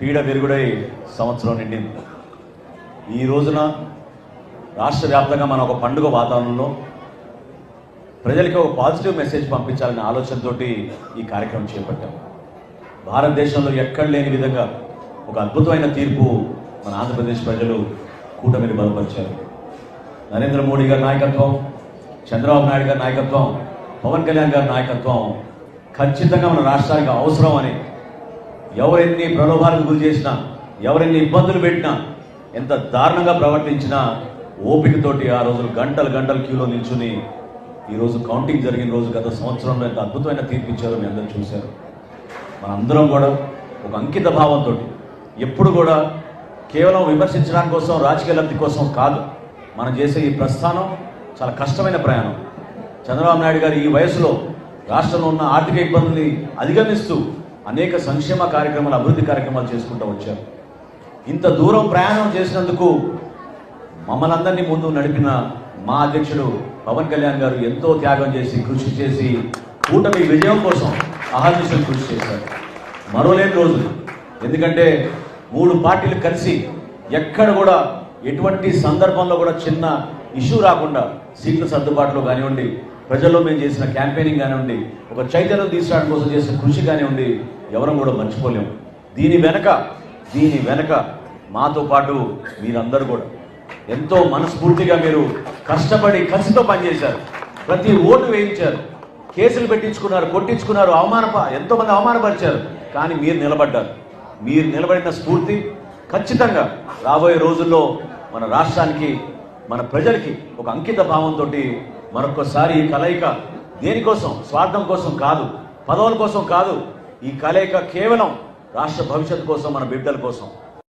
పీడ విరుగుడై సంవత్సరం నిండింది. ఈ రోజున రాష్ట్ర వ్యాప్తంగా మనం ఒక పండుగ వాతావరణంలో ప్రజలకి ఒక పాజిటివ్ మెసేజ్ పంపించాలనే ఆలోచనతో ఈ కార్యక్రమం చేపట్టాం. భారతదేశంలో ఎక్కడ లేని విధంగా ఒక అద్భుతమైన తీర్పు మన ఆంధ్రప్రదేశ్ ప్రజలు కూటమిని బలపరిచారు. నరేంద్ర మోడీ గారి నాయకత్వం చంద్రబాబు నాయుడు గారి నాయకత్వం పవన్ కళ్యాణ్ గారి నాయకత్వం ఖచ్చితంగా మన రాష్ట్రానికి అవసరం అని ఎవరెన్ని ప్రలోభాలకు గురి చేసినా ఎవరెన్ని ఇబ్బందులు పెట్టినా ఎంత దారుణంగా ప్రవర్తించినా ఓపికతోటి ఆ రోజులు గంటలు గంటలు క్యూలో నిల్చుని ఈరోజు కౌంటింగ్ జరిగిన రోజు గత సంవత్సరంలో ఎంత అద్భుతమైన తీర్పు ఇచ్చారో మీ అందరూ చూశారు. మనందరం కూడా ఒక అంకిత భావంతో ఎప్పుడు కూడా కేవలం విమర్శించడానికి కోసం రాజకీయ లబ్ధి కోసం కాదు మనం చేసే ఈ ప్రస్థానం చాలా కష్టమైన ప్రయాణం. చంద్రబాబు నాయుడు గారు ఈ వయసులో రాష్ట్రంలో ఉన్న ఆర్థిక ఇబ్బందుల్ని అధిగమిస్తూ అనేక సంక్షేమ కార్యక్రమాలు అభివృద్ధి కార్యక్రమాలు చేసుకుంటూ వచ్చారు. ఇంత దూరం ప్రయాణం చేసినందుకు మమ్మల్ని అందరినీ ముందు నడిపిన మా అధ్యక్షుడు పవన్ కళ్యాణ్ గారు ఎంతో త్యాగం చేసి కృషి చేసి కూటమి విజయం కోసం అహర్నిశలు కృషి చేశారు. మరోలేని రోజులు. ఎందుకంటే మూడు పార్టీలు కలిసి ఎక్కడ కూడా ఎటువంటి సందర్భంలో కూడా చిన్న ఇష్యూ రాకుండా సీట్ల సర్దుబాటులో కానివ్వండి ప్రజల్లో మేము చేసిన క్యాంపెయినింగ్ కానివ్వండి ఒక చైతన్యం తీసుకురావడం కోసం చేసిన కృషి కానివ్వండి ఎవరం కూడా మర్చిపోలేము దీని వెనక దీని వెనక మాతో పాటు మీరందరూ కూడా ఎంతో మనస్ఫూర్తిగా మీరు కష్టపడి కసితో పనిచేశారు. ప్రతి ఓటు వేయించారు. కేసులు పెట్టించుకున్నారు కొట్టించుకున్నారు అవమానప ఎంతోమంది అవమానపరిచారు. కానీ మీరు నిలబడ్డారు. మీరు నిలబడిన స్ఫూర్తి ఖచ్చితంగా రాబోయే రోజుల్లో మన రాష్ట్రానికి మన ప్రజలకి ఒక అంకిత భావంతో మరొకసారి ఈ కలయిక దేనికోసం స్వార్థం కోసం కాదు పదవుల కోసం కాదు. ఈ కలయిక కేవలం రాష్ట్ర భవిష్యత్తు కోసం మన బిడ్డల కోసం.